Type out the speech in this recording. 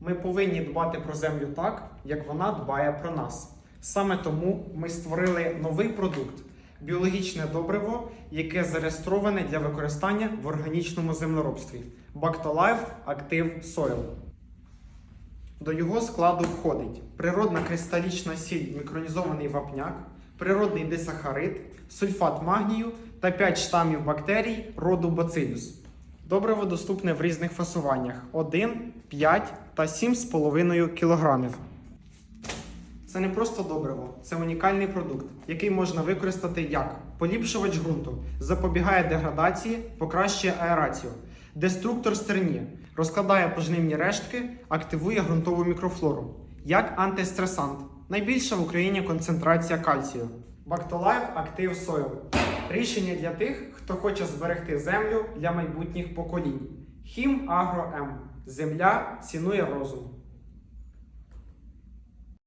Ми повинні дбати про землю так, як вона дбає про нас. Саме тому ми створили новий продукт біологічне добриво, яке зареєстроване для використання в органічному землеробстві Bactolife Active Soil. До його складу входить природна кристалічна сіль мікронізований вапняк, природний дисахарид, сульфат магнію та 5 штамів бактерій роду Bacillus. Добриво доступне в різних фасуваннях 1, 5 та 7,5 кг. Це не просто добриво, це унікальний продукт, який можна використати як поліпшувач ґрунту, запобігає деградації, покращує аерацію, деструктор стерні, розкладає пожнивні рештки, активує ґрунтову мікрофлору, як антистресант. Найбільша в Україні концентрація кальцію. Bactolife Active Soil рішення для тих, хто хоче зберегти землю для майбутніх поколінь. Хім Агро М. Земля цінує розум.